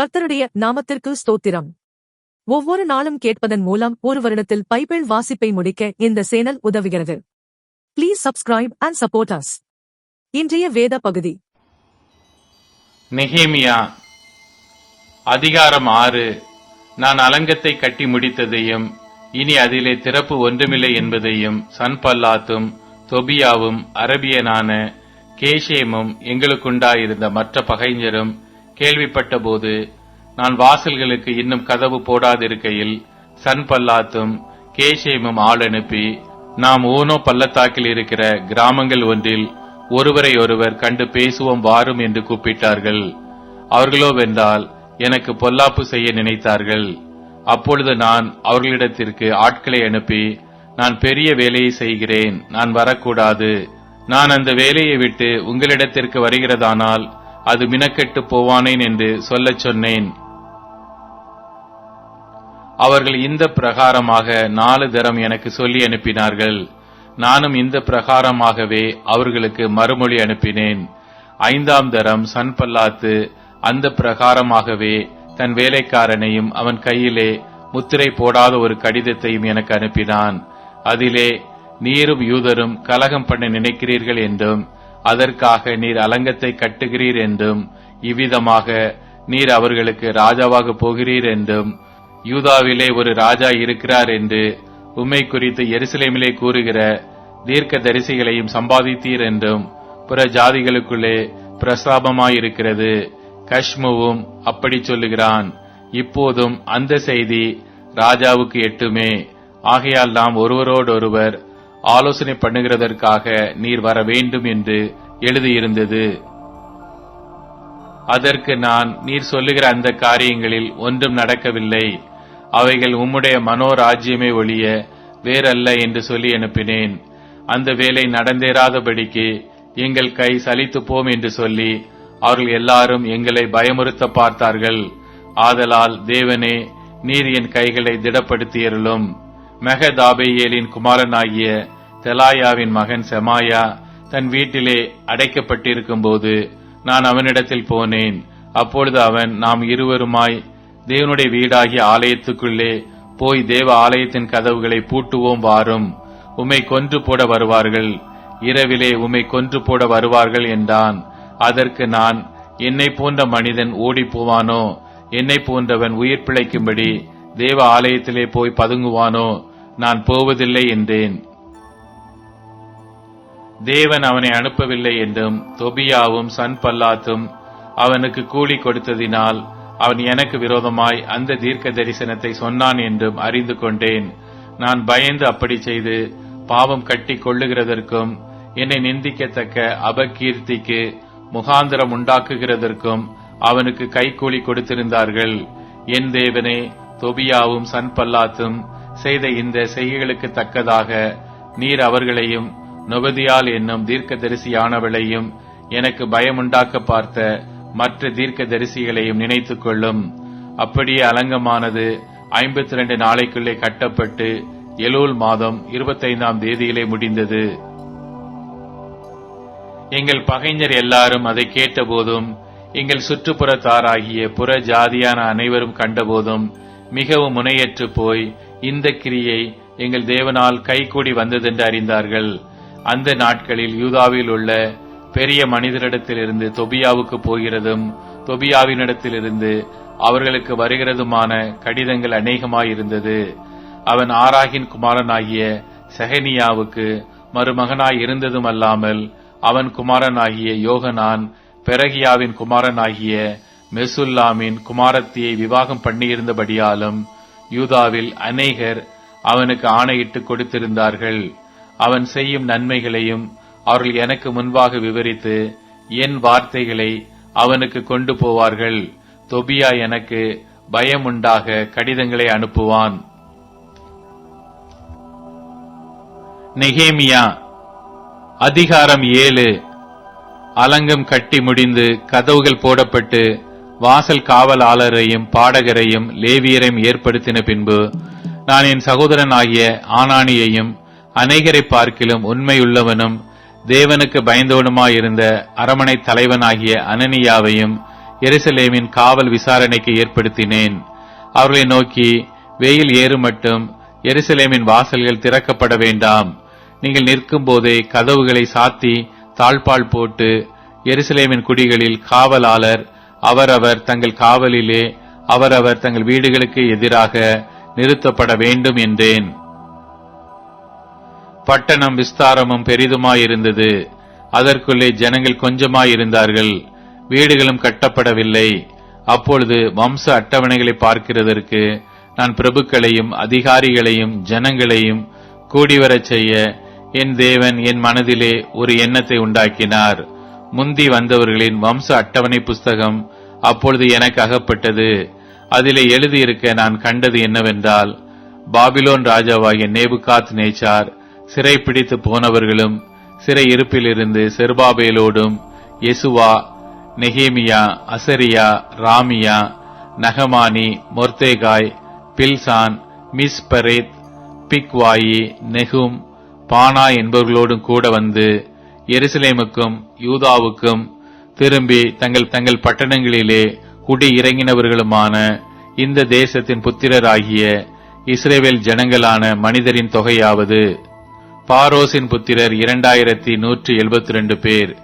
கர்த்தருடைய நாமத்திற்கு ஸ்தோத்திரம். ஒவ்வொரு நாளும் கேட்பதன் மூலம் ஒரு வருடத்தில் பைபிள் வாசிப்பை முடிக்க இந்த சேனல் உதவுகிறது. Please subscribe and support us இன்றைய வேத பகுதி. நெஹேமியா அதிகாரம் ஆறு. நான் அலங்கத்தை கட்டி முடித்ததையும் இனி அதிலே திறப்பு ஒன்றுமில்லை என்பதையும் சன்பல்லாத்தும் தொபியாவும் அரபியனான கேஷேமும் எங்களுக்குண்டாயிருந்த மற்ற பகைஞரும் கேள்விப்பட்டபோது நான் வாசல்களுக்கு இன்னும் கதவு போடாதிருக்கையில் சன் பல்லாத்தும் கேஷேமும் ஆள் அனுப்பி நாம் ஓனோ பள்ளத்தாக்கில் இருக்கிற கிராமங்கள் ஒன்றில் ஒருவரை ஒருவர் கண்டு பேசுவோம் வாரும் என்று கூப்பிட்டார்கள். அவர்களோ வென்றால் எனக்கு பொல்லாப்பு செய்ய நினைத்தார்கள். அப்பொழுது நான் அவர்களிடத்திற்கு ஆட்களை அனுப்பி நான் பெரிய வேலையை செய்கிறேன் நான் வரக்கூடாது. நான் அந்த வேலையை விட்டு உங்களிடத்திற்கு வருகிறதானால் அது மினக்கெட்டு போவானேன் என்று சொல்லச் சொன்னேன். அவர்கள் இந்த பிரகாரமாக நாலு தரம் எனக்கு சொல்லி அனுப்பினார்கள். நானும் இந்த பிரகாரமாகவே அவர்களுக்கு மறுமொழி அனுப்பினேன். ஐந்தாம் தரம் சன்பல்லாத்து அந்த பிரகாரமாகவே தன் வேலைக்காரனையும் அவன் கையிலே முத்திரை போடாத ஒரு கடிதத்தையும் எனக்கு அனுப்பினான். அதிலே நீரும் யூதரும் கலகம் பண்ண நினைக்கிறீர்கள் என்றும் அதற்காக நீர் அலங்கத்தை கட்டுகிறீர் என்றும் இவ்விதமாக நீர் அவர்களுக்கு ராஜாவாக போகிறீர் என்றும் யூதாவிலே ஒரு ராஜா இருக்கிறார் என்று உம்மை குறித்து எருசலேமிலே கூறுகிற தீர்க்க தரிசிகளையும் சம்பாதித்தீர் என்றும் பிற ஜாதிகளுக்குள்ளே பிரஸ்தாபமாயிருக்கிறது. கஷ்முவும் அப்படி சொல்லுகிறான் இப்போதும் அந்த செய்தி ராஜாவுக்கு எட்டுமே. ஆகையால் நாம் ஒருவரோடொருவர் ஆலோசனை பண்ணுகிறதற்காக நீர் வர வேண்டும் என்று எழுதியிருந்தது. அதற்கு நான் நீர் சொல்லுகிற அந்த காரியங்களில் ஒன்றும் நடக்கவில்லை. அவைகள் உம்முடைய மனோராஜ்யமே ஒழிய வேறல்ல என்று சொல்லி அனுப்பினேன். அந்த வேலை நடந்தேறாதபடிக்கு எங்கள் கை சலித்து போம் என்று சொல்லி அவர்கள் எல்லாரும் எங்களை பயமுறுத்த பார்த்தார்கள். ஆதலால் தேவனே நீர் என் கைகளை திடப்படுத்தியருளும். மெகதாபேயேலின் குமாரனாகிய தெலாயாவின் மகன் செமாயா தன் வீட்டிலே அடைக்கப்பட்டிருக்கும் போது நான் அவனிடத்தில் போனேன். அப்பொழுது அவன் நாம் இருவருமாய் தேவனுடைய வீடாகிய ஆலயத்துக்குள்ளே போய் தேவ ஆலயத்தின் கதவுகளை பூட்டுவோம் வாரும். உமை கொன்று போட வருவார்கள். இரவிலே உமை கொன்று போட வருவார்கள் என்றான். அதற்கு நான் என்னை போன்ற மனிதன் ஓடி போவானோ என்னை போன்றவன் உயிர் பிழைக்கும்படி தேவ ஆலயத்திலே போய் பதுங்குவானோ? நான் போவதில்லை என்றேன். தேவன் அவனை அனுப்பவில்லை என்றும் தொபியாவும் சன்பல்லாத்தும் அவனுக்கு கூலி கொடுத்ததினால் அவன் எனக்கு விரோதமாய் அந்த தீர்க்க தரிசனத்தை சொன்னான் என்றும் அறிந்து கொண்டேன். நான் பயந்து அப்படி செய்து பாவம் கட்டி கொள்ளுகிறதற்கும் என்னை நிந்திக்கத்தக்க அபகீர்த்திக்கு முகாந்திரம் உண்டாக்குகிறதற்கும் அவனுக்கு கைகூலி கொடுத்திருந்தார்கள். என் தேவனே தொபியாவும் சன்பல்லாத்தும் செய்த இந்த செய்கைகளுக்கு தக்கதாக நீர் அவர்களையும் நொபதியால் என்னும் தீர்க்க தரிசியானவளையும் எனக்கு பயமுண்டாக்க பார்த்த மற்ற தீர்க்க தரிசிகளையும் நினைத்துக் கொள்ளும். அப்படியே அலங்கமானது ஐம்பத்தி ரெண்டு நாளைக்குள்ளே கட்டப்பட்டு எலூல் மாதம் இருபத்தைந்தாம் தேதியிலே முடிந்தது. எங்கள் பகைஞர் எல்லாரும் அதை கேட்டபோதும் எங்கள் சுற்றுப்புறத்தாராகிய புற ஜாதியான அனைவரும் கண்டபோதும் மிகவும் முனையற்று போய் இந்த கிரியை எங்கள் தேவனால் கைகூடி வந்ததென்று அறிந்தார்கள். அந்த நாட்களில் யூதாவில் உள்ள பெரிய மனிதரிடத்திலிருந்து தொபியாவுக்கு போகிறதும் தொபியாவினிடத்திலிருந்து அவர்களுக்கு வருகிறதுமான கடிதங்கள் அநேகமாயிருந்தது. அவன் ஆராகின் குமாரனாகிய செஹனியாவுக்கு மருமகனாய் இருந்ததும் அல்லாமல் அவன் குமாரனாகிய யோகனான் பெரகியாவின் குமாரனாகிய மெசுல்லாமின் குமாரத்தியை விவாகம் பண்ணியிருந்தபடியாலும் யூதாவில் அநேகர் அவனுக்கு ஆணையிட்டு கொடுத்திருந்தார்கள். அவன் செய்யும் நன்மைகளையும் அவர்கள் எனக்கு முன்பாக விவரித்து என் வார்த்தைகளை அவனுக்கு கொண்டு போவார்கள். தொபியா எனக்கு பயமுண்டாக கடிதங்களை அனுப்புவான். நெகேமியா அதிகாரம் ஏழு. அலங்கம் கட்டி முடிந்து கதவுகள் போடப்பட்டு வாசல் காவலாளரையும் பாடகரையும் லேவியரையும் ஏற்படுத்தின பின்பு நான் என் சகோதரன் ஆகிய ஆனானியையும் அநேகரை பார்க்கிலும் உண்மையுள்ளவனும் தேவனுக்கு பயந்தவனுமாயிருந்த அரமனை தலைவனாகிய அனனியாவையும் எருசலேமின் காவல் விசாரணைக்கு ஏற்படுத்தினேன். அவர்களை நோக்கி வெயில் ஏறும் மட்டும் எருசலேமின் வாசல்கள் திறக்கப்பட வேண்டாம். நீங்கள் நிற்கும் போதே கதவுகளை சாத்தி தாழ்பால் போட்டு எருசலேமின் குடிகளில் காவலாளர் அவரவர் தங்கள் காவலிலே அவரவர் தங்கள் வீடுகளுக்கு எதிராக நிறுத்தப்பட வேண்டும் என்றேன். பட்டணம் விஸ்தாரமும் பெரிதுமாயிருந்தது. அதற்குள்ளே ஜனங்கள் கொஞ்சமாயிருந்தார்கள். வீடுகளும் கட்டப்படவில்லை. அப்பொழுது வம்ச அட்டவணைகளை பார்க்கிறதற்கு நான் பிரபுக்களையும் அதிகாரிகளையும் ஜனங்களையும் கூடிவரச் செய்ய என் தேவன் என் மனதிலே ஒரு எண்ணத்தை உண்டாக்கினார். முந்தி வந்தவர்களின் வம்ச அட்டவணை புஸ்தகம் அப்பொழுது எனக்கு அகப்பட்டது. அதிலே எழுதியிருக்க நான் கண்டது என்னவென்றால் பாபிலோன் ராஜாவாகிய நேபுகாத் நேச்சார் சிறைப்பிடித்து போனவர்களும் சிறை இருப்பிலிருந்து செர்பாபேலோடும் எசுவா நெஹேமியா அசரியா ராமியா நகமானி மொர்தேகாய் பில்சான் மிஸ்பரேத் பிக்வாயி நெகும் பானா என்பவர்களோடும் கூட வந்து எருசலேமுக்கும் யூதாவுக்கும் திரும்பி தங்கள் தங்கள் பட்டணங்களிலே குடி இறங்கினவர்களுமான இந்த தேசத்தின் புத்திரராகிய இஸ்ரேவேல் ஜனங்களான மனிதரின் தொகையாவது. பாரோசின் புத்திரர் இரண்டாயிரத்தி நூற்றி எழுபத்தி ரெண்டு பேர்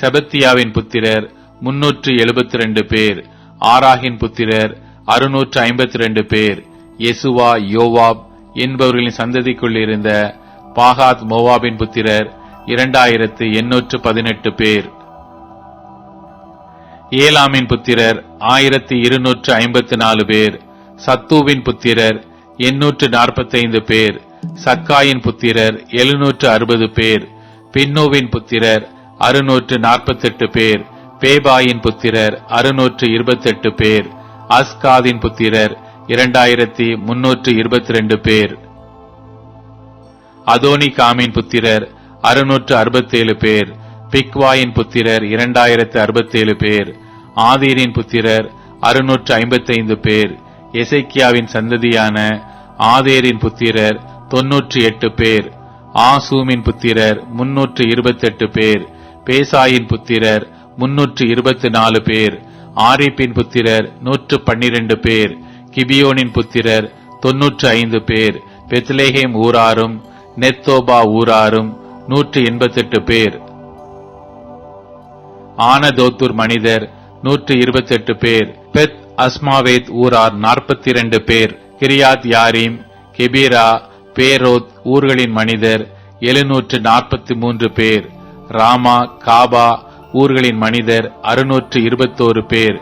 செபத்தியாவின் புத்திரர் முன்னூற்று எழுபத்தி ரெண்டு பேர் ஆராகின் புத்திரர் அறுநூற்று ஐம்பத்தி ரெண்டு பேர் யெசுவா யோவாப் என்பவர்களின் சந்ததிக்குள் இருந்த பாகாத் மோவாபின் புத்திரர் இரண்டாயிரத்து எண்ணூற்று பதினெட்டு பேர். ஏலாமின் புத்திரர் ஆயிரத்தி இருநூற்று ஐம்பத்தி நாலு பேர். சத்துவின் புத்திரர் எண்ணூற்று நாற்பத்தைந்து பேர். சக்காயின் புத்திரர் எழுநூற்று அறுபது பேர். பின்னோவின் புத்திரர் அறுநூற்று நாற்பத்தெட்டு பேர். பேபாயின் புத்திரர் அறுநூற்று இருபத்தெட்டு பேர். அஸ்காதின் புத்திரர் இரண்டாயிரத்தி முன்னூற்று இருபத்தி ரெண்டு பேர். அதோனி காமின் புத்திரர் அறுநூற்று அறுபத்தேழு பேர். பிக்வாயின் புத்திரர் இரண்டாயிரத்து அறுபத்தேழு பேர் ஆதீரின் புத்திரர் அறுநூற்று ஐம்பத்தைந்து பேர் எசைக்கியாவின் சந்ததியான ஆதேரின் புத்திரர் தொன்னூற்றி எட்டு பேர் ஆசூமின் புத்திரர் முன்னூற்று இருபத்தெட்டு பேர் பேசாயின் புத்திரர் முன்னூற்று இருபத்தி நாலு பேர் ஆரிப்பின் புத்திரர் நூற்று பன்னிரண்டு பேர் கிபியோனின் புத்திரர் தொன்னூற்று ஐந்து பேர் பெத்லேஹேம் ஊராரும் நெத்தோபா ஊராரும் நூற்று எண்பத்தெட்டு பேர். ஆனதோத்தூர் மனிதர் நூற்று இருபத்தெட்டு பேர். பெத் அஸ்மாவேத் ஊரார் நாற்பத்தி இரண்டு பேர். கிரியாத் யாரீம் கெபீரா பேரோத் ஊர்களின் மனிதர் எழுநூற்று நாற்பத்தி மூன்று பேர். ராமா காபா ஊர்களின் மனிதர் அறுநூற்று இருபத்தோரு பேர்.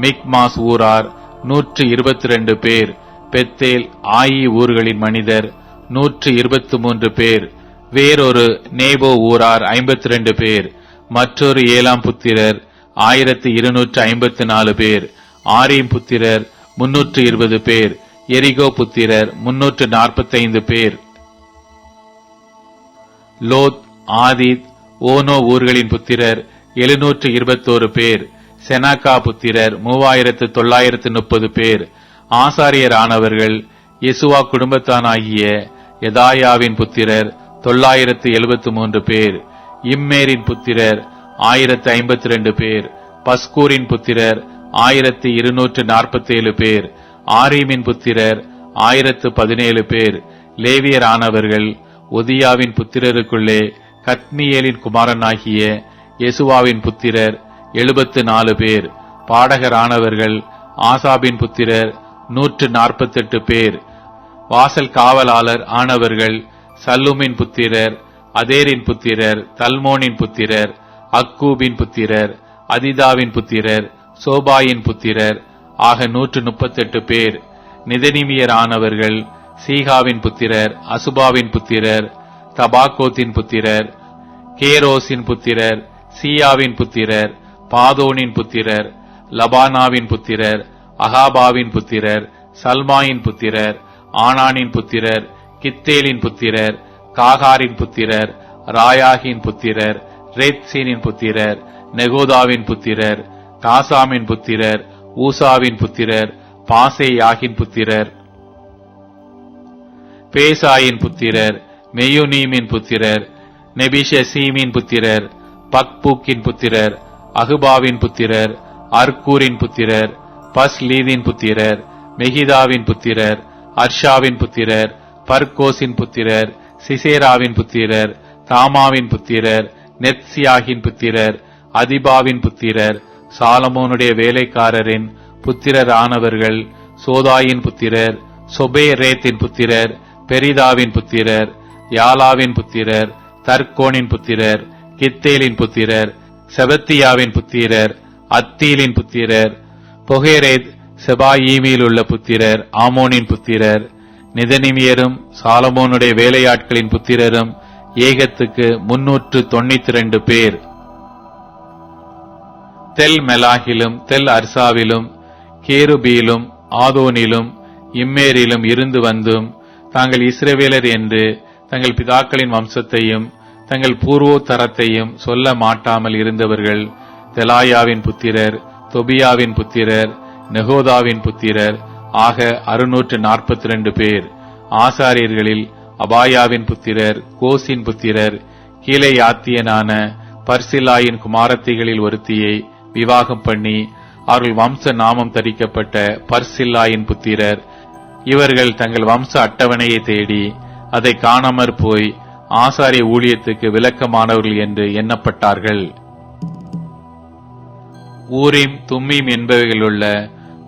மிக்மாஸ் ஊரார் நூற்று இருபத்தி ரெண்டு பேர். பெத்தேல் ஆயி ஊர்களின் மனிதர் நூற்று இருபத்தி மூன்று பேர். வேறொரு நேபோ ஊரார் ஐம்பத்தி ரெண்டு பேர். மற்றொரு ஏழாம் புத்திரர் ஆயிரத்தி இருநூற்று ஐம்பத்தி நாலு பேர். ஆரிம் புத்திரர் முன்னூற்று இருபது பேர். எரிகோ புத்திரர் முன்னூற்று நாற்பத்தைந்து பேர். லோத் ஆதித் ஓனோ ஊர்களின் புத்திரர் எழுநூற்று இருபத்தோரு பேர். செனாக்கா புத்திரர் மூவாயிரத்து தொள்ளாயிரத்து முப்பது பேர். ஆசாரியரானவர்கள் யெசுவா குடும்பத்தானாகிய யதாயாவின் புத்திரர் தொள்ளாயிரத்து எழுபத்து மூன்று பேர். இம்மேரின் புத்திரர் ஆயிரத்து ஐம்பத்தி ரெண்டு பேர். பஸ்கூரின் புத்திரர் ஆயிரத்து இருநூற்று நாற்பத்தேழு பேர். ஆரீமின் புத்திரர் ஆயிரத்து பதினேழு பேர். லேவியரானவர்கள் ஒதியாவின் புத்திரருக்குள்ளே கத்மியேலின் குமாரனாகிய யெசுவாவின் புத்திரர் எழுபத்து நாலு பேர். பாடகரானவர்கள் ஆசாபின் புத்திரர் நூற்று நாற்பத்தெட்டு பேர். வாசல் காவலாளர் ஆனவர்கள் சல்லுமின் புத்திரர் அதேரின் புத்திரர் தல்மோனின் புத்திரர் அக்கூபின் புத்திரர் அதிதாவின் புத்திரர் சோபாயின் புத்திரர் ஆக நூற்று முப்பத்தெட்டு பேர். நிதனிமியர் ஆனவர்கள் சீகாவின் புத்திரர் அசுபாவின் புத்திரர் தபாகோத்தின் புத்திரர் கேரோசின் புத்திரர் சீயாவின் புத்திரர் பாதோனின் புத்திரர் லபானாவின் புத்திரர் அகாபாவின் புத்திரர் சல்மாயின் புத்திரர் ஆனானின் புத்திரர் கித்தேலின் புத்திரர் காகாரின் புத்திரர் ராயாகின் புத்திரர் ரேத்சீனின் புத்திரர் நெகோதாவின் புத்திரர் காசாமின் புத்திரர் ஊசாவின் புத்திரர் பாசேயாகின் புத்திரர். பேசாயின் புத்திரர் மெயுனீமின் புத்திரர் நெபிஷசீமின் புத்திரர் பக்பூக்கின் புத்திரர் அகுபாவின் புத்திரர் அர்கூரின் புத்திரர் பஸ்லீதின் புத்திரர் மெகிதாவின் புத்திரர் அர்ஷாவின் புத்திரர் பர்கோசின் புத்திரர் சிசேராவின் புத்திரர் தாமாவின் புத்திரர் நெத்சியாகின் புத்திரர் அதிபாவின் புத்திரர் சாலமோனுடைய வேலைக்காரரின் புத்திரரானவர்கள் சோதாயின் புத்திரர் சொபேரேத்தின் புத்திரர் பெரிதாவின் புத்திரர் யாலாவின் புத்திரர் தர்கோனின் புத்திரர் கித்தேலின் புத்திரர் செபத்தியாவின் புத்திரர் அத்தீலின் புத்திரர் பொகேரேத் செபாயீமியில் உள்ள புத்திரர் ஆமோனின் புத்திரர் நிதனிமியரும் சாலமோனுடைய வேலையாட்களின் புத்திரரும் ஏகத்துக்கு முன்னூற்று தொண்ணூத்தி ரெண்டு பேர். தெல் மெலாகிலும் தெல் அர்சாவிலும் கேருபியிலும் ஆதோனிலும் இம்மேரிலும் இருந்து வந்தும் தாங்கள் இஸ்ரவேலர் என்று தங்கள் பிதாக்களின் வம்சத்தையும் தங்கள் பூர்வோத்தரத்தையும் சொல்ல மாட்டாமல் இருந்தவர்கள் தெலாயாவின் புத்திரர் தொபியாவின் புத்திரர் நெகோதாவின் புத்திரர் ஆக அறுநூற்று நாற்பத்தி ரெண்டு பேர். ஆசாரியர்களில் அபாயாவின் புத்திரர் கோசின் புத்திரர் கீழே யாத்தியனான பர்சிலாயின் குமாரத்திகளில் ஒருத்தியை விவாகம் பண்ணி அவர்கள் வம்ச நாமம் தரிக்கப்பட்ட பர்சில்லாயின் புத்திரர். இவர்கள் தங்கள் வம்ச அட்டவணையை தேடி அதை காணாமற் போய் ஆசாரிய ஊழியத்துக்கு விளக்கமானவர்கள் என்று எண்ணப்பட்டார்கள். ஊரீம் தும்மீம் என்பவைகளுள்ள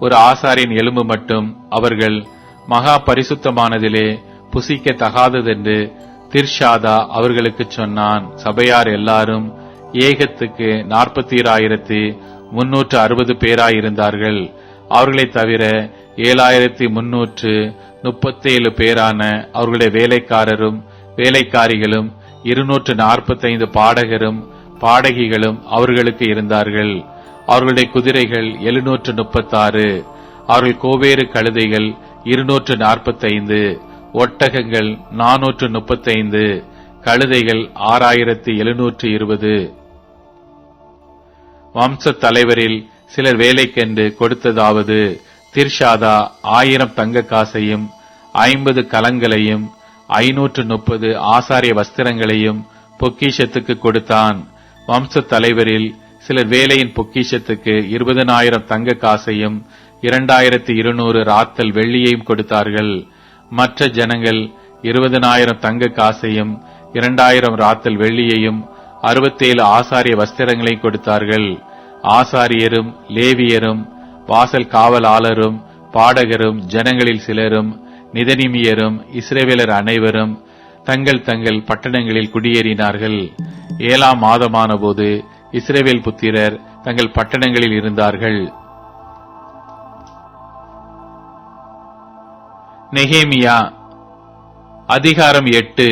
ஒரு ஆசாரின் எலும்பு மட்டும் அவர்கள் மகா பரிசுத்தமானதிலே புசிக்க தகாததென்று திர்ஷாதா அவர்களுக்கு சொன்னான். சபையார் எல்லாரும் ஏகத்துக்கு நாற்பத்தி முன்னூற்று அறுபது பேராயிருந்தார்கள். அவர்களை தவிர ஏழாயிரத்தி முன்னூற்று முப்பத்தேழு பேரான அவர்களுடைய வேலைக்காரரும் வேலைக்காரிகளும் இருநூற்று நாற்பத்தைந்து பாடகரும் பாடகிகளும் அவர்களுக்கு இருந்தார்கள். அவர்களுடைய குதிரைகள் எழுநூற்று முப்பத்தாறு அவர்கள் கோவேறு கழுதைகள் இருநூற்று நாற்பத்தைந்து ஒட்டகங்கள் நானூற்று முப்பத்தைந்து கழுதைகள் ஆறாயிரத்தி எழுநூற்று இருபது வம்ச தலைவரில் சிலர் வேலைக்கென்று கொடுத்ததாவது திர்ஷாதா ஆயிரம் தங்க காசையும் ஐம்பது கலங்களையும் ஐநூற்று முப்பது ஆசாரிய வஸ்திரங்களையும் பொக்கிஷத்துக்கு கொடுத்தான். வம்ச தலைவரில் சிலர் வேலையின் பொக்கிஷத்துக்கு இருபதனாயிரம் தங்க காசையும் இரண்டாயிரத்தி இருநூறு ராத்தல் வெள்ளியையும் கொடுத்தார்கள். மற்ற ஜனங்கள் இருபதனாயிரம் தங்க காசையும் இரண்டாயிரம் ராத்தல் வெள்ளியையும் அறுபத்தேழு ஆசாரிய வஸ்திரங்களையும் கொடுத்தார்கள். ஆசாரியரும் லேவியரும் வாசல் காவலாளரும் பாடகரும் ஜனங்களில் சிலரும் நிதனிமியரும் இஸ்ரேவேலர் அனைவரும் தங்கள் தங்கள் பட்டணங்களில் குடியேறினார்கள். ஏழாம் மாதமான போது இஸ்ரேவேல் புத்திரர் தங்கள் பட்டணங்களில் இருந்தார்கள். நெகேமியா அதிகாரம் எட்டு.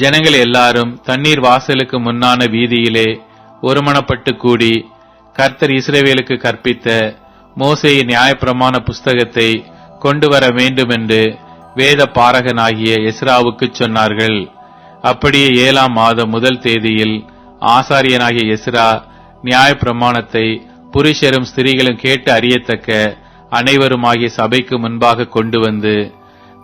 ஜனங்கள் எல்லாரும் தண்ணீர் வாசலுக்கு முன்னான வீதியிலே ஒருமனப்பட்டு கூடி கர்த்தர் இஸ்ரேவேலுக்கு கற்பித்த மோசேயின் நியாயப்பிரமாண புஸ்தகத்தை கொண்டு வர வேண்டும் என்று வேத பாரகனாகிய எஸ்ராவுக்கு சொன்னார்கள். அப்படியே ஏழாம் மாதம் முதல் தேதியில் ஆசாரியனாகிய எஸ்ரா நியாயப்பிரமாணத்தை புருஷரும் ஸ்திரீகளும் கேட்டு அறியத்தக்க அனைவருமாகிய சபைக்கு முன்பாக கொண்டு வந்து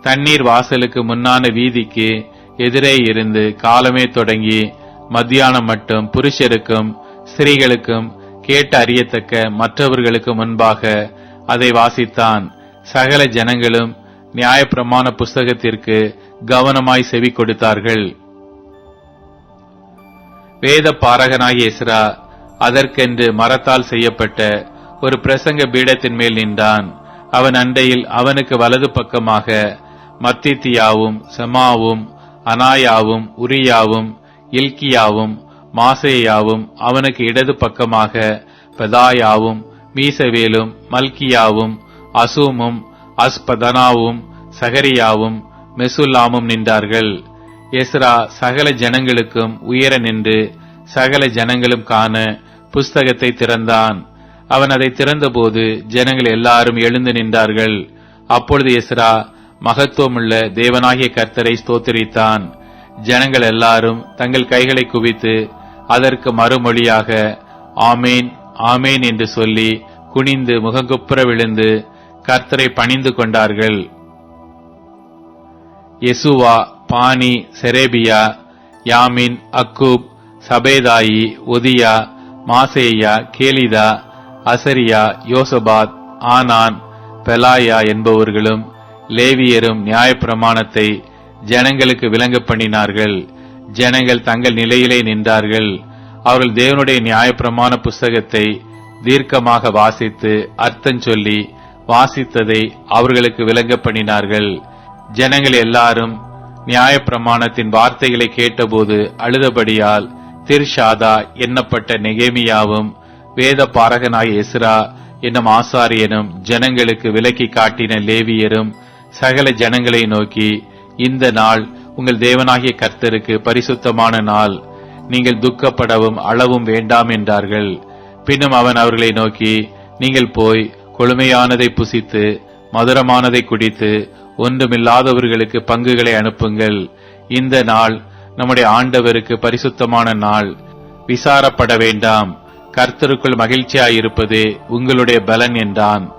தண்ணீர் வாசலுக்கு முன்னான வீதிக்கு எதிரே இருந்து காலமே தொடங்கி மத்தியானம் மட்டும் புருஷருக்கும் ஸ்திரீகளுக்கும் கேட்டு அறியத்தக்க மற்றவர்களுக்கு முன்பாக அதை வாசித்தான். சகல ஜனங்களும் நியாயப்பிரமாண புஸ்தகத்திற்கு கவனமாய் செவி கொடுத்தார்கள். வேத பாரகனாகிய இஸ்ரா அதற்கென்று மரத்தால் செய்யப்பட்ட ஒரு பிரசங்க பீடத்தின் மேல் நின்றான். அவன் அண்டையில் அவனுக்கு வலது பக்கமாக மத்தித்தியாவும் செமாவும் அனாயாவும் உரியாவும் இல்கியாவும் மாசேயாவும் அவனுக்கு இடது பக்கமாக பெதாயாவும் மீசவேலும் மல்கியாவும் அசூமும் அஸ்பதனாவும் சகரியாவும் மெசுல்லாமும் நின்றார்கள். எஸ்ரா சகல ஜனங்களுக்கும் உயர நின்று சகல ஜனங்களும் காண புஸ்தகத்தை திறந்தான். அவன் அதை திறந்தபோது ஜனங்கள் எல்லாரும் எழுந்து நின்றார்கள். அப்பொழுது எஸ்ரா மகத்துவமுள்ள தேவனாகிய கர்த்தரை ஸ்தோத்திரித்தான். ஜனங்கள் எல்லாரும் தங்கள் கைகளை குவித்து அதற்கு மறுமொழியாக ஆமேன் ஆமேன் என்று சொல்லி குனிந்து முகங்குப்புற விழுந்து கர்த்தரை பணிந்து கொண்டார்கள். யெசுவா பானி செரேபியா யாமின் அக்கூப் சபேதாயி ஒதியா மாசேயா கேலிதா அசரியா யோசபாத் ஆனான் பெலாயா என்பவர்களும் லேவியரும் நியாயப்பிரமாணத்தை ஜனங்களுக்கு விளங்க பண்ணினார்கள். ஜனங்கள் தங்கள் நிலையிலே நின்றார்கள். அவர்கள் தேவனுடைய நியாயப்பிரமாண புஸ்தகத்தை தீர்க்கமாக வாசித்து அர்த்தம் சொல்லி வாசித்ததை அவர்களுக்கு விளங்க பண்ணினார்கள். ஜனங்கள் எல்லாரும் நியாயப்பிரமாணத்தின் வார்த்தைகளை கேட்டபோது அழுதபடியால் திர்ஷாதா எண்ணப்பட்ட நெகேமியாவும் வேத பாரகனாய் எஸ்ரா என்னும் ஆசாரியனும் ஜனங்களுக்கு விலக்கி காட்டின லேவியரும் சகல ஜனங்களை நோக்கி இந்த நாள் உங்கள் தேவனாகிய கர்த்தருக்கு பரிசுத்தமான நாள். நீங்கள் துக்கப்படவும் அளவும் வேண்டாம் என்றார்கள். பின்னும் அவன் அவர்களை நோக்கி நீங்கள் போய் கொழுமையானதை புசித்து மதுரமானதை குடித்து ஒன்றுமில்லாதவர்களுக்கு பங்குகளை அனுப்புங்கள். இந்த நாள் நம்முடைய ஆண்டவருக்கு பரிசுத்தமான நாள். விசாரப்பட வேண்டாம். கர்த்தருக்குள் மகிழ்ச்சியாயிருப்பது உங்களுடைய பலன் என்றான்.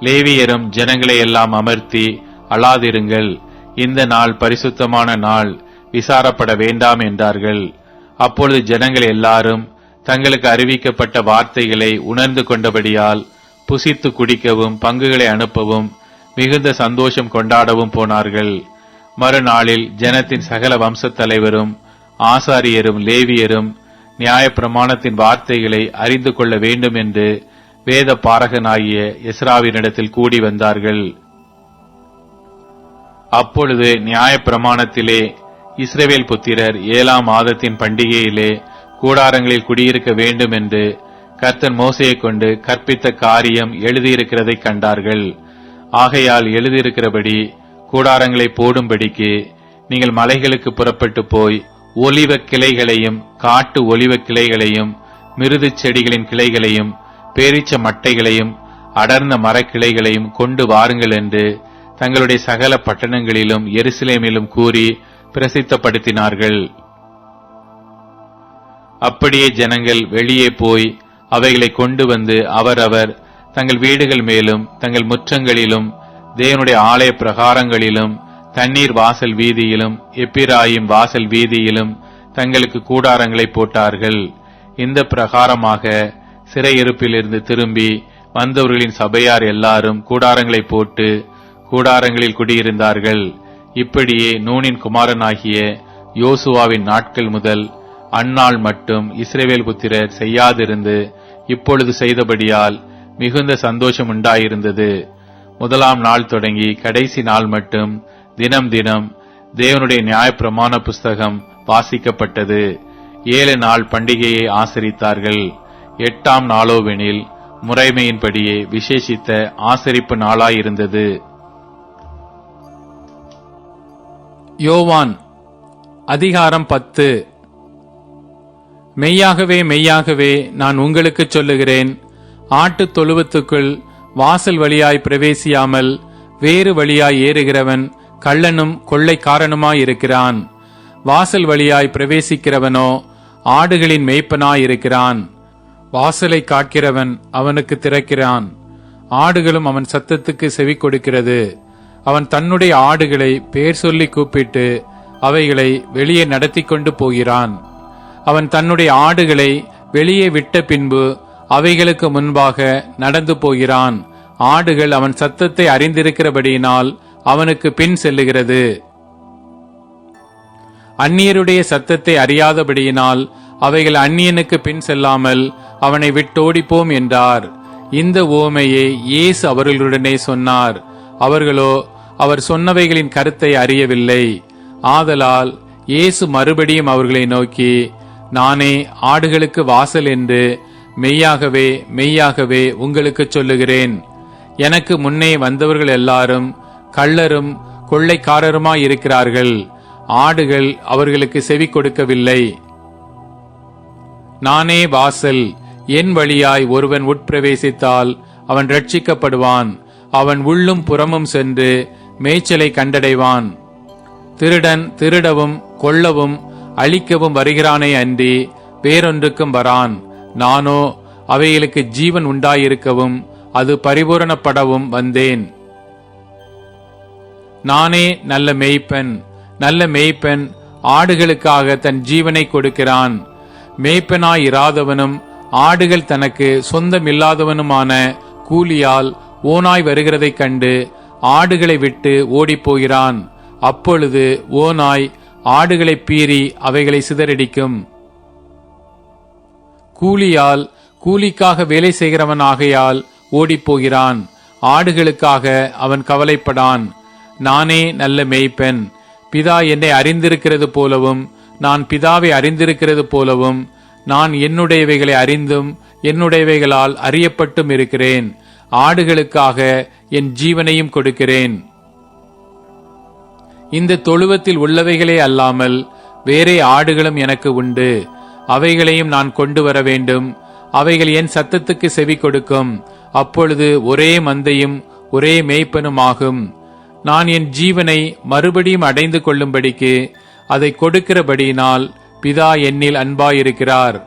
லேவியரும் ஜனங்களை எல்லாம் அமர்த்தி அழாதிருங்கள். இந்த நாள் பரிசுத்தமான நாள். விசாரப்பட வேண்டாம் என்றார்கள். அப்பொழுது ஜனங்கள் எல்லாரும் தங்களுக்கு அறிவிக்கப்பட்ட வார்த்தைகளை உணர்ந்து கொண்டபடியால் புசித்து குடிக்கவும் பங்குகளை அனுப்பவும் மிகுந்த சந்தோஷம் கொண்டாடவும் போனார்கள். மறுநாளில் ஜனத்தின் சகல வம்சத் தலைவரும் ஆசாரியரும் லேவியரும் நியாயப்பிரமாணத்தின் வார்த்தைகளை அறிந்து கொள்ள வேண்டும் என்று வேத பாரகனாகிய இஸ்ராவினிடத்தில் கூடி வந்தார்கள். அப்பொழுது நியாயப்பிரமாணத்திலே இஸ்ரவேல் புத்திரர் ஏழாம் மாதத்தின் பண்டிகையிலே கூடாரங்களில் குடியிருக்க வேண்டும் என்று கர்த்தன் மோசையை கொண்டு கற்பித்த காரியம் எழுதியிருக்கிறதை கண்டார்கள். ஆகையால் எழுதியிருக்கிறபடி கூடாரங்களை போடும்படிக்கு நீங்கள் மலைகளுக்கு புறப்பட்டு போய் ஒலிவ கிளைகளையும் காட்டு ஒலிவ கிளைகளையும் மிருது செடிகளின் கிளைகளையும் பேரிச்ச மட்டைகளையும் அடர்ந்த மரக்கிளைகளையும் கொண்டு வாருங்கள் என்று தங்களுடைய சகல பட்டணங்களிலும் எருசலேமிலும் கூறி பிரசித்தப்படுத்தினார்கள். அப்படியே ஜனங்கள் வெளியே போய் அவைகளை கொண்டு வந்து அவரவர் தங்கள் வீடுகள் மேலும் தங்கள் முற்றங்களிலும் தேவனுடைய ஆலய பிரகாரங்களிலும் தண்ணீர் வாசல் வீதியிலும் எப்பிராயும் வாசல் வீதியிலும் தங்களுக்கு கூடாரங்களை போட்டார்கள். இந்த பிரகாரமாக சிறையிருப்பிலிருந்து திரும்பி வந்தவர்களின் சபையார் எல்லாரும் கூடாரங்களை போட்டு கூடாரங்களில் குடியிருந்தார்கள். இப்படியே நூனின் குமாரனாகிய யோசுவாவின் நாட்கள் முதல் அந்நாள் மட்டும் இஸ்ரேவேல் புத்திரர் செய்யாதிருந்து இப்பொழுது செய்தபடியால் மிகுந்த சந்தோஷம் உண்டாயிருந்தது. முதலாம் நாள் தொடங்கி கடைசி நாள் மட்டும் தினம் தினம் தேவனுடைய நியாயப்பிரமாண புஸ்தகம் வாசிக்கப்பட்டது. ஏழு நாள் பண்டிகையை ஆசரித்தார்கள். எட்டாம் நாளோவெனில் முறைமையின்படியே விசேஷித்த ஆசரிப்பு நாளாயிருந்தது. யோவான் அதிகாரம் பத்து. மெய்யாகவே மெய்யாகவே நான் உங்களுக்கு சொல்லுகிறேன். ஆட்டுத் தொழுவத்துக்குள் வாசல் வழியாய் பிரவேசியாமல் வேறு வழியாய் ஏறுகிறவன் கள்ளனும் கொள்ளைக்காரனுமாயிருக்கிறான் வாசல் வழியாய் பிரவேசிக்கிறவனோ ஆடுகளின் மேய்ப்பனாயிருக்கிறான் வாசலை காக்கிறவன் அவனுக்கு திறக்கிறான். ஆடுகளும் அவன் சத்தத்துக்கு செவி கொடுக்கிறது. அவன் தன்னுடைய ஆடுகளை பேர் சொல்லி கூப்பிட்டு அவைகளை வெளியே நடத்தி கொண்டு போகிறான். அவன் தன்னுடைய ஆடுகளை வெளியே விட்ட பின்பு அவைகளுக்கு முன்பாக நடந்து போகிறான். ஆடுகள் அவன் சத்தத்தை அறிந்திருக்கிறபடியினால் அவனுக்கு பின் செல்லுகிறது. அந்நியருடைய சத்தத்தை அறியாதபடியினால் அவைகள் அந்நியனுக்கு பின் செல்லாமல் அவனை விட்டோடிப்போம் என்றார். இந்த ஓமையை இயேசு அவர்களுடனே சொன்னார். அவர்களோ அவர் சொன்னவைகளின் கருத்தை அறியவில்லை. ஆதலால் இயேசு மறுபடியும் அவர்களை நோக்கி நானே ஆடுகளுக்கு வாசல் என்று மெய்யாகவே மெய்யாகவே உங்களுக்கு சொல்லுகிறேன். எனக்கு முன்னே வந்தவர்கள் எல்லாரும் கள்ளரும் கொள்ளைக்காரருமாய் இருக்கிறார்கள் ஆடுகள் அவர்களுக்கு செவி கொடுக்கவில்லை. நானே வாசல் என் வழியாய் ஒருவன் உட்பிரவேசித்தால் அவன் ரட்சிக்கப்படுவான் அவன் உள்ளும் புறமும் சென்று மேய்ச்சலை கண்டடைவான். திருடன் திருடவும் கொல்லவும் அழிக்கவும் வருகிறானே அன்றி வேறொன்றுக்கும் வரான். நானோ அவைகளுக்கு ஜீவன் உண்டாயிருக்கவும் அது பரிபூரணப்படவும் வந்தேன். நானே நல்ல மேய்ப்பன் நல்ல மேய்ப்பன் ஆடுகளுக்காக தன் ஜீவனை கொடுக்கிறான். மேய்ப்பனாயிராதவனும் ஆடுகள் தனக்கு சொந்தமில்லாதவனுமான கூலியால் ஓனாய் வருகிறதைக் கண்டு ஆடுகளை விட்டு ஓடிப்போகிறான். அப்பொழுது ஓநாய் ஆடுகளை பீறி அவைகளை சிதறடிக்கும். கூலியால் கூலிக்காக வேலை செய்கிறவன் ஆகையால் ஓடிப்போகிறான். ஆடுகளுக்காக அவன் கவலைப்படான். நானே நல்ல மேய்ப்பன். பிதா என்னை அறிந்திருக்கிறது போலவும் நான் பிதாவை அறிந்திருக்கிறது போலவும் நான் என்னுடையவைகளை அறிந்தும் என்னுடையவைகளால் அறியப்பட்டும் இருக்கிறேன். ஆடுகளுக்காக என் ஜீவனையும் கொடுக்கிறேன். இந்த தொழுவத்தில் உள்ளவைகளே அல்லாமல் வேறே ஆடுகளும் எனக்கு உண்டு. அவைகளையும் நான் கொண்டு வர வேண்டும். அவைகள் என் சத்தத்துக்கு செவி கொடுக்கும். அப்பொழுது ஒரே மந்தையும் ஒரே மேய்ப்பனும் ஆகும். நான் என் ஜீவனை மறுபடியும் அடைந்து கொள்ளும்படிக்கு அதை கொடுக்கிறபடியினால் பிதா என்னில் அன்பாயிருக்கிறார்.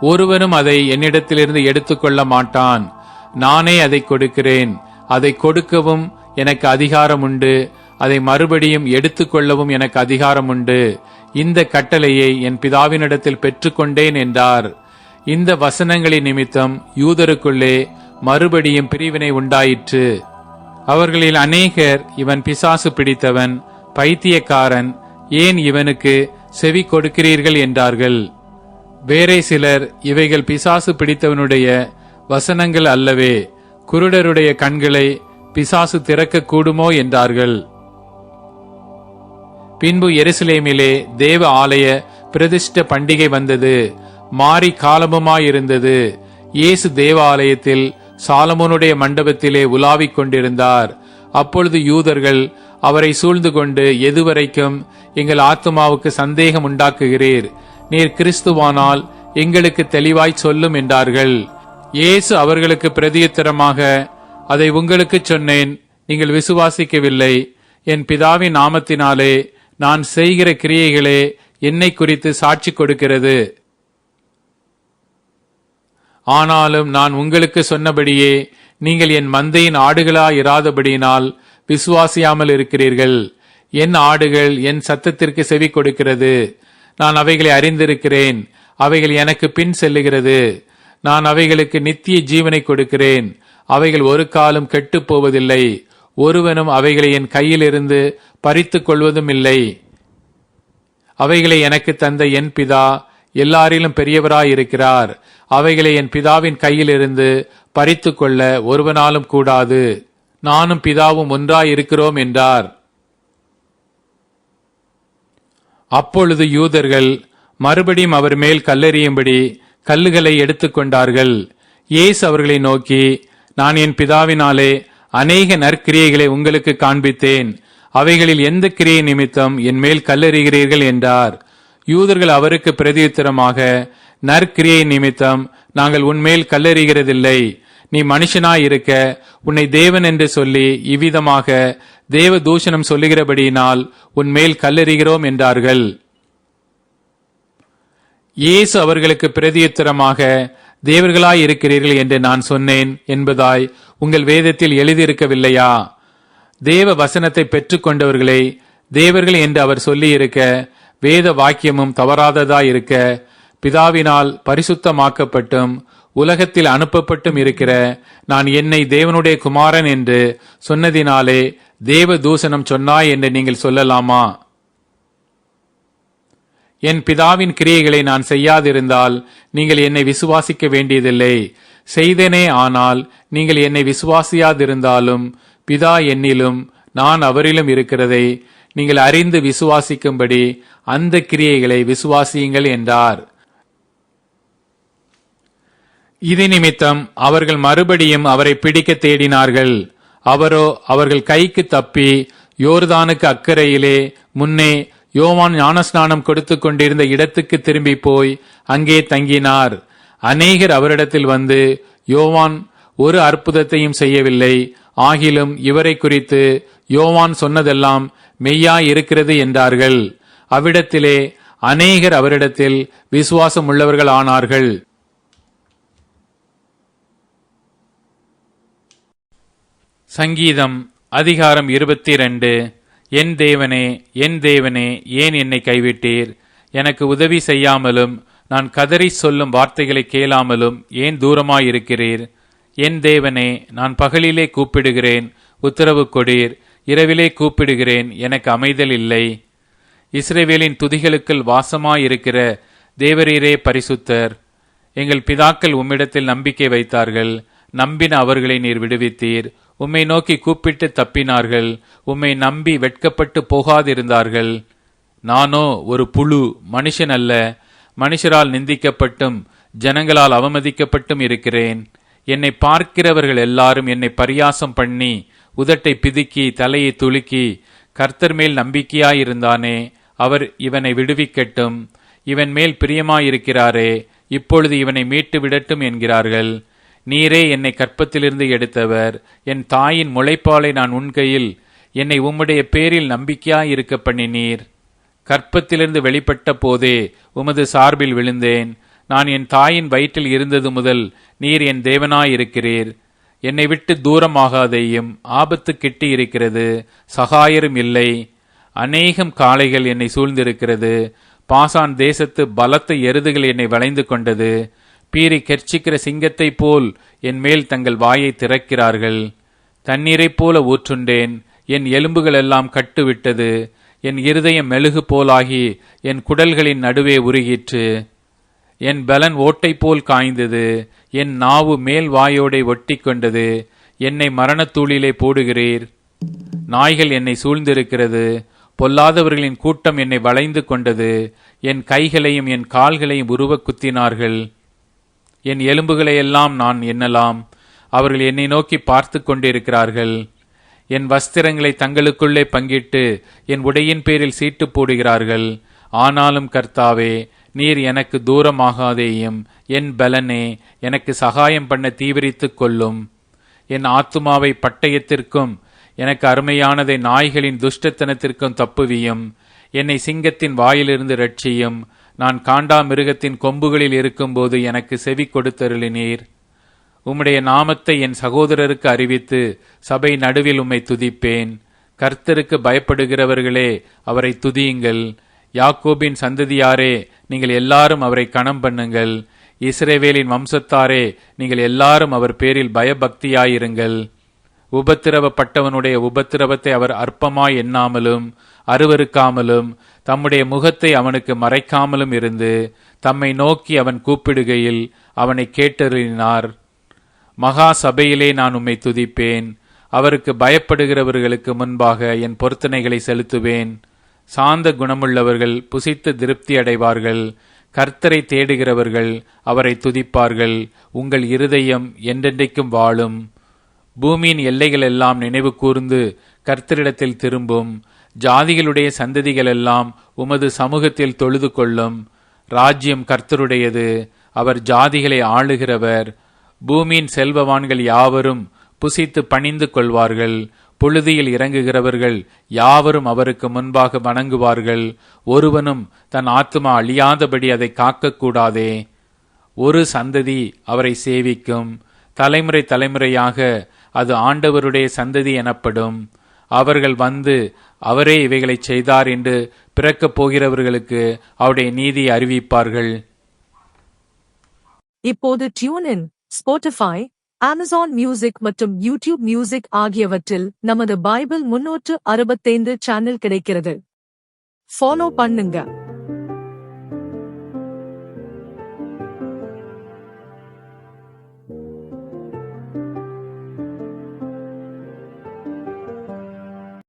ஒருவனும் அதை என்னிடத்திலிருந்து எடுத்துக்கொள்ள மாட்டான். நானே அதை கொடுக்கிறேன். அதை கொடுக்கவும் எனக்கு அதிகாரம் உண்டு. அதை மறுபடியும் எடுத்துக்கொள்ளவும் எனக்கு அதிகாரம் உண்டு. இந்த கட்டளையை என் பிதாவினிடத்தில் பெற்றுக்கொண்டேன் என்றார். இந்த வசனங்களின் நிமித்தம் யூதருக்குள்ளே மறுபடியும் பிரிவினை உண்டாயிற்று. அவர்களில் அநேகர் இவன் பிசாசு பிடித்தவன் பைத்தியக்காரன் ஏன் இவனுக்கு செவி கொடுக்கிறீர்கள் என்றார்கள். வேறே சிலர் இவைகள் பிசாசு பிடித்தவனுடைய வசனங்கள் அல்லவே குருடருடைய கண்களை பிசாசு திறக்க கூடுமோ என்றார்கள். பின்பு எருசலேமிலே தேவ ஆலய பிரதிஷ்ட பண்டிகை வந்தது. மாறி காலமுமாயிருந்தது. இயேசு தேவாலயத்தில் சாலமோனுடைய மண்டபத்திலே உலாவிக் கொண்டிருந்தார். அப்பொழுது யூதர்கள் அவரை சூழ்ந்து கொண்டு எதுவரைக்கும் எங்கள் ஆத்மாவுக்கு சந்தேகம் உண்டாக்குகிறீர். நீர் கிறிஸ்துவானால் எங்களுக்கு தெளிவாய் சொல்லும் என்றார்கள். இயேசு அவர்களுக்கு பிரதியுத்தரமாக அதை உங்களுக்கு சொன்னேன். நீங்கள் விசுவாசிக்கவில்லை. என் பிதாவின் நாமத்தினாலே நான் செய்கிற கிரியைகளே என்னை குறித்து சாட்சி கொடுக்கிறது. ஆனாலும் நான் உங்களுக்கு சொன்னபடியே நீங்கள் என் மந்தையின் ஆடுகளாயிராதபடியினால் விசுவாசியாமல் இருக்கிறீர்கள். என் ஆடுகள் என் சத்தத்திற்கு செவி கொடுக்கிறது. நான் அவைகளை அறிந்திருக்கிறேன். அவைகள் எனக்கு பின் செல்லுகிறது. நான் அவைகளுக்கு நித்திய ஜீவனை கொடுக்கிறேன். அவைகள் ஒரு காலம் கெட்டுப் போவதில்லை. ஒருவனும் அவைகளை என் கையிலிருந்து பறித்து கொள்வதும் இல்லை. அவைகளை எனக்கு தந்த என் பிதா எல்லாரிலும் பெரியவராயிருக்கிறார். அவைகளை என் பிதாவின் கையிலிருந்து பறித்து கொள்ள ஒருவனாலும் கூடாது. நானும் பிதாவும் ஒன்றாயிருக்கிறோம் என்றார். அப்பொழுது யூதர்கள் மறுபடியும் அவர் மேல் கல்லெறியும்படி கல்லுகளை எடுத்துக்கொண்டார்கள் ஏசு அவர்களை நோக்கி நான் என் பிதாவினாலே அநேக நற்கிரியைகளை உங்களுக்கு காண்பித்தேன். அவைகளில் எந்த கிரியை நிமித்தம் என் மேல் கல்லறிகிறீர்கள் என்றார். யூதர்கள் அவருக்கு பிரதியுத்தரமாக நற்கிரியை நிமித்தம் நாங்கள் உன்மேல் கல்லறிகிறதில்லை. நீ மனுஷனாயிருக்க உன்னை தேவன் என்று சொல்லி இவ்விதமாக தேவ தூஷணம் சொல்லுகிறபடியினால் உன்மேல் கல்லறிகிறோம் என்றார்கள். இயேசு அவர்களுக்கு பிரதியுத்தரமாக தேவர்களாய் இருக்கிறீர்கள் என்று நான் சொன்னேன் என்பதாய் உங்கள் வேதத்தில் எழுதியிருக்கவில்லையா? தேவ வசனத்தை பெற்றுக்கொண்டவர்களை தேவர்கள் என்று அவர் சொல்லியிருக்க வேத வாக்கியமும் தவறாததாயிருக்க பிதாவினால் பரிசுத்தமாக்கப்பட்டும் உலகத்தில் அனுப்பப்பட்டும் இருக்கிற நான் என்னை தேவனுடைய குமாரன் என்று சொன்னதினாலே தேவ தூஷணம் சொன்னாய் என்று நீங்கள் சொல்லலாமா? என் பிதாவின் கிரியைகளை நான் செய்யாதிருந்தால் நீங்கள் என்னை விசுவாசிக்க வேண்டியதில்லை. செய்தேனே ஆனால் நீங்கள் என்னை விசுவாசியாதிருந்தாலும் பிதா என்னிலும் நான் அவரிலும் இருக்கிறதை நீங்கள் அறிந்து விசுவாசிக்கும்படி அந்த கிரியைகளை விசுவாசியுங்கள் என்றார். இது நிமித்தம் அவர்கள் மறுபடியும் அவரை பிடிக்க தேடினார்கள். அவரோ அவர்கள் கைக்கு தப்பி யோர்தானுக்கு அக்கறையிலே முன்னே யோவான் ஞானஸ்நானம் கொடுத்து கொண்டிருந்த இடத்துக்கு திரும்பி போய் அங்கே தங்கினார். அநேகர் அவரிடத்தில் வந்து யோவான் ஒரு அற்புதத்தையும் செய்யவில்லை. ஆகிலும் இவரை குறித்து யோவான் சொன்னதெல்லாம் மெய்யாய் இருக்கிறது என்றார்கள். அவ்விடத்திலே அநேகர் அவரிடத்தில் விசுவாசம் உள்ளவர்கள் ஆனார்கள் சங்கீதம் அதிகாரம் இருபத்தி ரெண்டு என் தேவனே என் தேவனே ஏன் என்னை கைவிட்டீர்? எனக்கு உதவி செய்யாமலும் நான் கதறி சொல்லும் வார்த்தைகளை கேளாமலும் ஏன் தூரமாயிருக்கிறீர்? என் தேவனே நான் பகலிலே கூப்பிடுகிறேன் உத்தரவு கொடீர். இரவிலே கூப்பிடுகிறேன் எனக்கு அமைதல் இல்லை. இஸ்ரேவேலின் துதிகளுக்குள் வாசமாயிருக்கிற தேவரீரே பரிசுத்தர் எங்கள் பிதாக்கள் உம்மிடத்தில் நம்பிக்கை வைத்தார்கள். நம்பின அவர்களை நீர் விடுவித்தீர். உம்மை நோக்கி கூப்பிட்டு தப்பினார்கள். உம்மை நம்பி வெட்கப்பட்டு போகாதிருந்தார்கள். நானோ ஒரு புழு மனுஷன் அல்ல மனுஷரால் நிந்திக்கப்பட்டும் ஜனங்களால் அவமதிக்கப்பட்டும் இருக்கிறேன். என்னை பார்க்கிறவர்கள் எல்லாரும் என்னை பரியாசம் பண்ணி உதட்டை பிதுக்கி தலையை துலுக்கி கர்த்தர் மேல் நம்பிக்கையாயிருந்தானே அவர் இவனை விடுவிக்கட்டும். இவன் மேல் பிரியமாயிருக்கிறாரே இப்பொழுது இவனை மீட்டு விடட்டும் என்கிறார்கள். நீரே என்னை கற்பத்திலிருந்து எடுத்தவர். என் தாயின் முளைப்பாலை நான் உன் கையில். என்னை உம்முடைய பேரில் நம்பிக்கையாயிருக்க பண்ணினீர். கற்பத்திலிருந்து வெளிப்பட்ட போதே உமது சார்பில் விழுந்தேன். நான் என் தாயின் வயிற்றில் இருந்தது முதல் நீர் என் தேவனாயிருக்கிறீர் என்னை விட்டு தூரமாகாதேயும். ஆபத்து கிட்டி இருக்கிறது சகாயரும் இல்லை. அநேகம் காளைகள் என்னை சூழ்ந்திருக்கிறது. பாசான் தேசத்து பலத்த எருதுகள் என்னை வளைந்து கொண்டது. பீறி கெர்ச்சிக்கிற சிங்கத்தைப் போல் என் மேல் தங்கள் வாயை திறக்கிறார்கள். தண்ணீரைப் போல ஊற்றுண்டேன். என் எலும்புகளெல்லாம் கட்டுவிட்டது. என் இருதயம் மெழுகு போலாகி என் குடல்களின் நடுவே உருகிற்று. என் பலன் ஓட்டை போல் காய்ந்தது. என் நாவு மேல் வாயோடை ஒட்டி கொண்டது. என்னை மரணத்தூளிலே போடுகிறீர். நாய்கள் என்னை சூழ்ந்திருக்கிறது. பொல்லாதவர்களின் கூட்டம் என்னை வளைந்து கொண்டது. என் கைகளையும் என் கால்களையும் உருவ குத்தினார்கள். என் எலும்புகளையெல்லாம் நான் எண்ணலாம். அவர்கள் என்னை நோக்கி பார்த்து கொண்டிருக்கிறார்கள். என் வஸ்திரங்களை தங்களுக்குள்ளே பங்கிட்டு என் உடையின் பேரில் சீட்டு போடுகிறார்கள். ஆனாலும் கர்த்தாவே நீர் எனக்கு தூரமாகாதேயும். என் பலனே எனக்கு சகாயம் பண்ண தீவிரித்துக் கொள்ளும். என் ஆத்துமாவை பட்டயத்திற்கும் எனக்கு அருமையானதை நாய்களின் துஷ்டத்தனத்திற்கும் தப்புவியும். என்னை சிங்கத்தின் வாயிலிருந்து ரட்சியும். நான் காண்டா மிருகத்தின் கொம்புகளில் இருக்கும்போது எனக்கு செவி கொடுத்தருளினீர். உம்முடைய நாமத்தை என் சகோதரருக்கு அறிவித்து சபை நடுவில் உம்மை துதிப்பேன். கர்த்தருக்கு பயப்படுகிறவர்களே அவரை துதியுங்கள். யாக்கோபின் சந்ததியாரே நீங்கள் எல்லாரும் அவரை கணம் பண்ணுங்கள். இஸ்ரேவேலின் வம்சத்தாரே நீங்கள் எல்லாரும் அவர் பேரில் பயபக்தியாயிருங்கள். உபத்திரவப்பட்டவனுடைய உபத்திரவத்தை அவர் அற்பமாய் எண்ணாமலும் அருவருக்காமலும் தம்முடைய முகத்தை அவனுக்கு மறைக்காமலும் இருந்து தம்மை நோக்கி அவன் கூப்பிடுகையில் அவனை கேட்டறினார் மகா சபையிலே நான் உம்மை துதிப்பேன். அவருக்கு பயப்படுகிறவர்களுக்கு முன்பாக என் பொருத்தனைகளை செலுத்துவேன். சாந்த குணமுள்ளவர்கள் புசித்து திருப்தி அடைவார்கள். கர்த்தரை தேடுகிறவர்கள் அவரை துதிப்பார்கள். உங்கள் இருதயம் என்றென்றைக்கும் வாழும். பூமியின் எல்லைகள் எல்லாம் நினைவு கூர்ந்து கர்த்தரிடத்தில் திரும்பும். ஜாதிகளுடைய சந்ததிகளெல்லாம் உமது சமூகத்தில் தொழுது கொள்ளும். ராஜ்யம் கர்த்தருடையது. அவர் ஜாதிகளை ஆளுகிறவர். பூமியின் செல்வவான்கள் யாவரும் புசித்து பணிந்து கொள்வார்கள். புழுதியில் இறங்குகிறவர்கள் யாவரும் அவருக்கு முன்பாக வணங்குவார்கள். ஒருவனும் தன் ஆத்மா அழியாதபடி அதை காக்கக்கூடாதே. ஒரு சந்ததி அவரை சேவிக்கும். தலைமுறை தலைமுறையாக அது ஆண்டவருடைய சந்ததி எனப்படும். அவர்கள் வந்து அவரே இவைகளை செய்தார் என்று பிறக்கப் போகிறவர்களுக்கு அவருடைய நீதி அறிவிப்பார்கள். இப்போது டியூனின் ஸ்போட்டிஃபை அமேசான் மியூசிக் மற்றும் யூடியூப் மியூசிக் ஆகியவற்றில் நமது பைபிள் முன்னூற்று அறுபத்தைந்து சேனல் கிடைக்கிறது. ஃபாலோ பண்ணுங்க.